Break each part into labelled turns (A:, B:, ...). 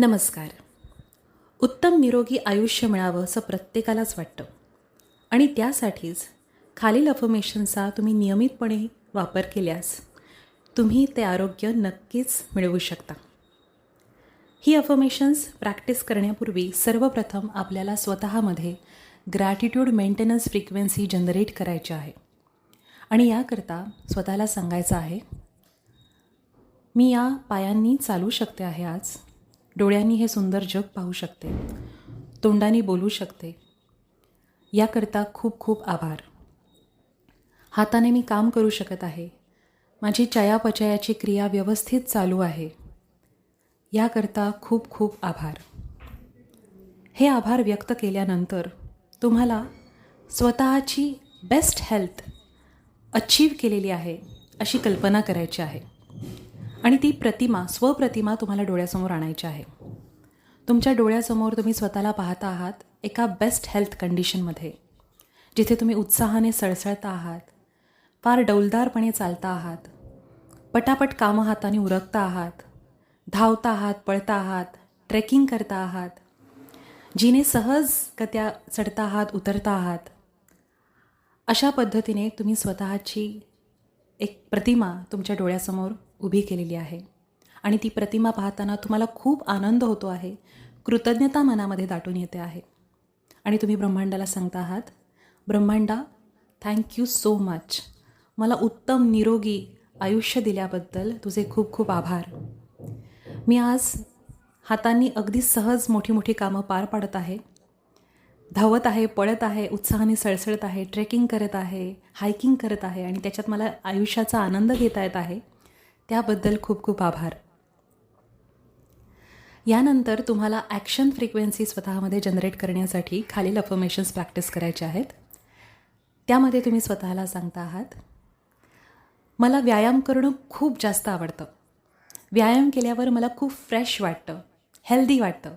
A: नमस्कार. उत्तम निरोगी आयुष्य मिळावं असं प्रत्येकालाच वाटतं. आणि त्यासाठीच खालील अफर्मेशनचा तुम्ही नियमितपणे वापर केल्यास तुम्ही ते आरोग्य नक्कीच मिळवू शकता. ही अफर्मेशन्स प्रॅक्टिस करण्यापूर्वी सर्वप्रथम आपल्याला स्वतःमध्ये ग्रॅटिट्यूड मेंटेनन्स फ्रिक्वेन्सी जनरेट करायची आहे. आणि याकरता स्वतःला सांगायचं आहे मी या पायांनी चालू शकते आहे आज. डोळ्यांनी हे सुंदर जग पाहू शकते. तोंडाने बोलू शकते. याकरता खूप खूप आभार. हाताने मी काम करू शकत आहे. माझी चयापचयाची क्रिया व्यवस्थित चालू आहे. याकरता खूप खूप आभार. हे आभार व्यक्त केल्यानंतर तुम्हाला स्वतःची बेस्ट हेल्थ अचीव केलेली आहे अशी कल्पना करायची आहे. आणि ती प्रतिमा स्वप्रतिमा तुम्हाला डोळ्यासमोर आणायची आहे. तुमच्या डोळ्यासमोर तुम्ही स्वतःला पाहता आहात एका बेस्ट हेल्थ कंडिशनमध्ये जिथे तुम्ही उत्साहाने सळसळता आहात फार डौलदारपणे चालता आहात पटापट कामं हाताने उरकता आहात धावता आहात पळता आहात ट्रेकिंग करता आहात जिने सहज गत्या चढता आहात उतरता आहात अशा पद्धतीने तुम्ही स्वतःची एक प्रतिमा तुमच्या डोळ्यासमोर उभी केलेली आहे. आणि ती प्रतिमा पाहताना तुम्हाला खूप आनंद होतो आहे. कृतज्ञता मनामध्ये दाटून येते आहे. आणि तुम्ही ब्रह्मांडाला सांगता आहात ब्रह्मांडा थँक्यू सो मच मला उत्तम निरोगी आयुष्य दिल्याबद्दल तुझे खूप खूप आभार. मी आज हातांनी अगदी सहज मोठी मोठी कामं पार पाडत आहे. धावत आहे पळत आहे उत्साहाने सळसळत आहे ट्रेकिंग करत आहे हायकिंग करत आहे आणि त्याच्यात मला आयुष्याचा आनंद घेता येत आहे त्याबद्दल खूप खूप आभार. यानंतर तुम्हाला ॲक्शन फ्रिक्वेन्सी स्वतःमध्ये जनरेट करण्यासाठी खालील अफर्मेशन्स प्रॅक्टिस करायचे आहेत. त्यामध्ये तुम्ही स्वतःला सांगता आहात मला व्यायाम करणं खूप जास्त आवडतं. व्यायाम केल्यावर मला खूप फ्रेश वाटतं हेल्दी वाटतं.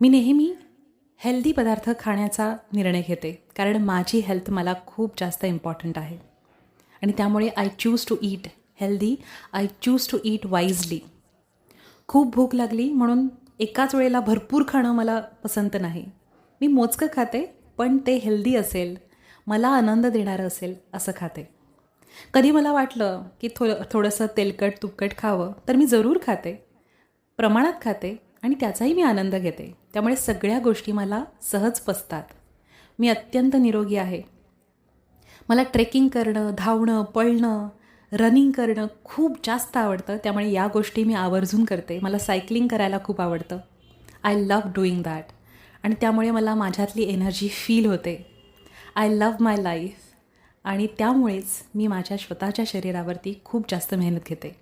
A: मी नेहमी हेल्दी पदार्थ खाण्याचा निर्णय घेते कारण माझी हेल्थ मला खूप जास्त इम्पॉर्टंट आहे. आणि त्यामुळे I choose to eat healthy I choose to eat wisely खूप भूक लागली म्हणून एकाच वेळेला भरपूर खाणं मला पसंत नाही. मी मोजकं खाते पण ते हेल्दी असेल मला आनंद देणारं असेल असं खाते. कधी मला वाटलं की थो थोडंसं तेलकट तुपकट खावं तर मी जरूर खाते. प्रमाणात खाते आणि त्याचाही मी आनंद घेते. त्यामुळे सगळ्या गोष्टी मला सहज पसतात. मी अत्यंत निरोगी आहे. मला ट्रेकिंग करणं धावणं पळणं रनिंग करणं खूप जास्त आवडतं. त्यामुळे या गोष्टी मी आवर्जून करते. मला सायकलिंग करायला खूप आवडतं. आय लव्ह डुईंग दॅट आणि त्यामुळे मला माझ्यातली एनर्जी फील होते. आय लव्ह माय लाईफ आणि त्यामुळेच मी माझ्या स्वतःच्या शरीरावरती खूप जास्त मेहनत घेते.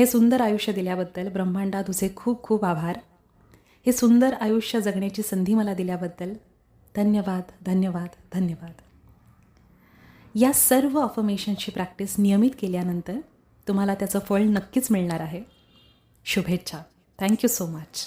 A: हे सुंदर आयुष्य दिल्याबद्दल ब्रह्मांडा तुझे खूप खूप आभार. हे सुंदर आयुष्य जगण्याची संधी मला दिल्याबद्दल धन्यवाद धन्यवाद धन्यवाद. या सर्व अफर्मेशनची प्रॅक्टिस नियमित केल्यानंतर तुम्हाला त्याचं फळ नक्कीच मिळणार आहे. शुभेच्छा. Thank you so much